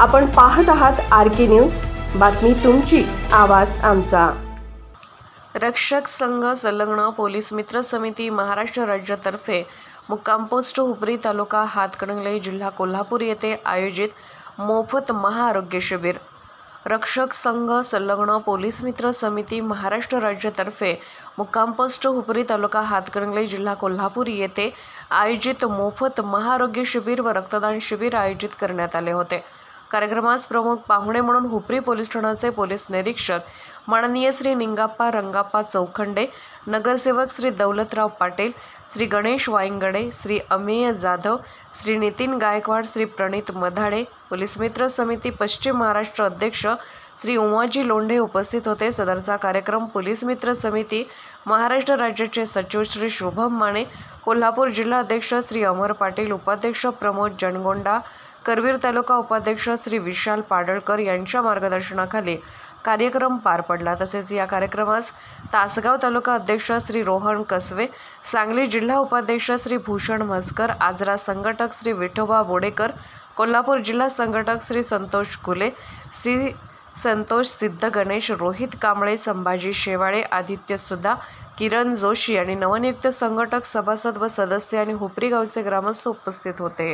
आपण पाहत आहात आर के न्यूज. बातमी तुमची आवाज आमचा. रक्षक संघ संलग्न पोलीस मित्र समिती महाराष्ट्र राज्यातर्फे मुक्काम पोस्ट हुपरी तालुका हातकणंगले जिल्हा कोल्हापूर येथे आयोजित मोफत महाआरोग्य शिबिर. रक्षक संघ संलग्न पोलीस मित्र समिती महाराष्ट्र राज्यातर्फे मुक्काम पोस्ट हुपरी तालुका हातकणंगले जिल्हा कोल्हापूर येथे आयोजित मोफत महाआरोग्य शिबिर व रक्तदान शिबिर आयोजित करण्यात आले होते. कार्यक्रमास प्रमुख पाहुणे म्हणून हुपरी पोलीस ठाण्याचे पोलीस निरीक्षक माननीय श्री निंगाप्पा रंगाप्पा चौखंडे नगरसेवक श्री दौलतराव पाटील श्री गणेश वायंगडे श्री अमेय जाधव श्री नितीन गायकवाड श्री प्रणित मधाडे पोलीस मित्र समिती पश्चिम महाराष्ट्र अध्यक्ष श्री उमाजी लोंढे उपस्थित होते. सदरचा कार्यक्रम पोलीस मित्र समिती महाराष्ट्र राज्याचे सचिव श्री शुभम माने कोल्हापूर जिल्हा अध्यक्ष श्री अमर पाटील उपाध्यक्ष प्रमोद जनगोंडा करवीर तालुका उपाध्यक्ष श्री विशाल पाडळकर यांच्या मार्गदर्शनाखाली कार्यक्रम पार पडला. तसेच या कार्यक्रमास तासगाव तालुका अध्यक्ष श्री रोहन कसवे सांगली जिल्हा उपाध्यक्ष श्री भूषण म्हसकर आजरा संघटक श्री विठोबा बोडेकर कोल्हापूर जिल्हा संघटक श्री संतोष कुले श्री संतोष सिद्ध गणेश रोहित कांबळे संभाजी शेवाळे आदित्य सुधा किरण जोशी आणि नवनियुक्त संघटक सभासद व सदस्य आणि हुपरी गावचे ग्रामस्थ उपस्थित होते.